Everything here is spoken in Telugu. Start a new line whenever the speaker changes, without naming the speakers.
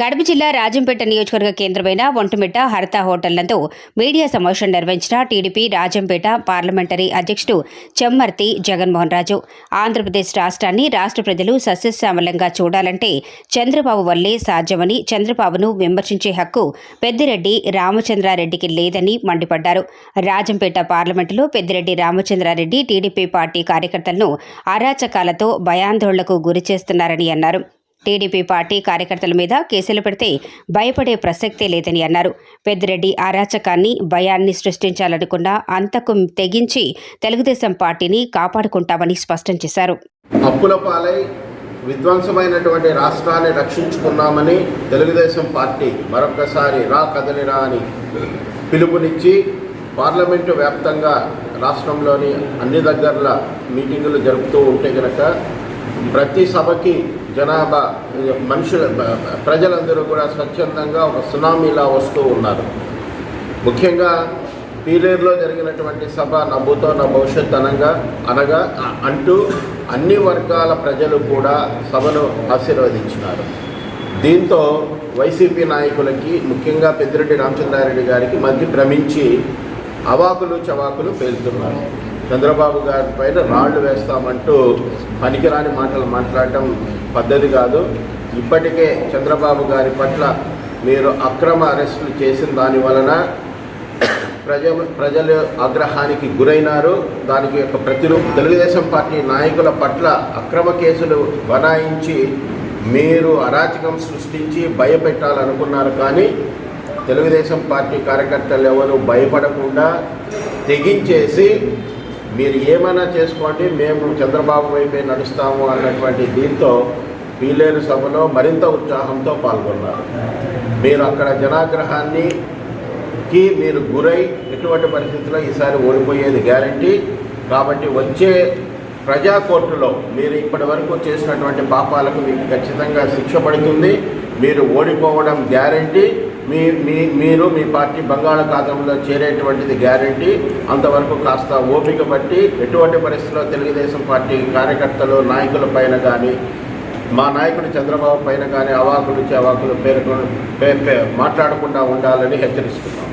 కడప జిల్లా రాజంపేట నియోజకవర్గ కేంద్రమైన ఒంటిమిట్ట హర్త హోటళ్ళతో మీడియా సమావేశం నిర్వహించిన టీడీపీ రాజంపేట పార్లమెంటరీ అధ్యక్షుడు చెమ్మర్తి జగన్మోహన్ రాజు. ఆంధ్రప్రదేశ్ రాష్ట్రాన్ని రాష్ట్ర ప్రజలు సస్యశ్యామలంగా చూడాలంటే చంద్రబాబు వల్లే సాధ్యమని చంద్రబాబును విమర్శించే హక్కు పెద్దిరెడ్డి రామచంద్రారెడ్డికి లేదని మండిపడ్డారు. రాజంపేట పార్లమెంటులో పెద్దిరెడ్డి రామచంద్రారెడ్డి టీడీపీ పార్టీ కార్యకర్తలను అరాచకాలతో భయాందోళనకు గురి చేస్తున్నారని అన్నారు. టీడీపీ పార్టీ కార్యకర్తల మీద కేసులు పెడితే భయపడే ప్రసక్తే లేదని అన్నారు. పెద్దిరెడ్డి అరాచకాన్ని భయాన్ని సృష్టించాలనుకున్న అంతకు తెగించి తెలుగుదేశం పార్టీని కాపాడుకుంటామని స్పష్టం చేశారు.
అప్పుల పాలై విధ్వంసమైనటువంటి రాష్ట్రాన్ని రక్షించుకున్నామని తెలుగుదేశం పార్టీ మరొకసారి రా కదలిరా అని పిలుపునిచ్చి పార్లమెంటు వ్యాప్తంగా రాష్ట్రంలోని అన్ని దగ్గరల మీటింగులు జరుపుతూ ఉంటే కనుక ప్రతి సభకి జనాభా మనుషుల ప్రజలందరూ కూడా స్వచ్ఛందంగా ఒక సునామీలా వస్తూ ఉన్నారు. ముఖ్యంగా పీలేరులో జరిగినటువంటి సభ నవ్వుతో నా భవిష్యత్ అనగా అనగా అంటూ అన్ని వర్గాల ప్రజలు కూడా సభను ఆశీర్వదించినారు. దీంతో వైసీపీ నాయకులకి ముఖ్యంగా పెద్దిరెడ్డి రామచంద్రారెడ్డి గారికి మధ్య భ్రమించి అవాకులు చవాకులు పేలుతున్నారు. చంద్రబాబు గారి పైన రాళ్ళు వేస్తామంటూ పనికిరాని మాటలు మాట్లాడటం పద్ధతి కాదు. ఇప్పటికే చంద్రబాబు గారి పట్ల మీరు అక్రమ అరెస్టులు చేసిన దాని వలన ప్రజ ప్రజలు ఆగ్రహానికి గురైనారు. దానికి యొక్క ప్రతిరూప తెలుగుదేశం పార్టీ నాయకుల పట్ల అక్రమ కేసులు బనాయించి మీరు అరాచకం సృష్టించి భయపెట్టాలనుకున్నారు. కానీ తెలుగుదేశం పార్టీ కార్యకర్తలు ఎవరు భయపడకుండా తెగించేసి మీరు ఏమైనా చేసుకోండి మేము చంద్రబాబు వైపే నడుస్తాము అన్నటువంటి దీంతో పీలేరు సభలో మరింత ఉత్సాహంతో పాల్గొన్నారు. మీరు అక్కడ జనాగ్రహాన్ని కి మీరు గురై ఎటువంటి పరిస్థితుల్లో ఈసారి ఓడిపోయేది గ్యారంటీ. కాబట్టి వచ్చే ప్రజా కోర్టులో మీరు ఇప్పటి వరకు చేసినటువంటి పాపాలకు మీకు ఖచ్చితంగా శిక్ష పడుతుంది. మీరు ఓడిపోవడం గ్యారంటీ. మీ మీ మీరు మీ పార్టీ బంగాళాఖాతంలో చేరేటువంటిది గ్యారంటీ. అంతవరకు కాస్త ఓపిక బట్టి ఎటువంటి పరిస్థితుల్లో తెలుగుదేశం పార్టీ కార్యకర్తలు నాయకుల పైన కానీ మా నాయకుడు చంద్రబాబు పైన కానీ అవాకులు చెవాకులు పేర్కొ పే- పే- మాట్లాడకుండా ఉండాలని హెచ్చరిస్తున్నాం.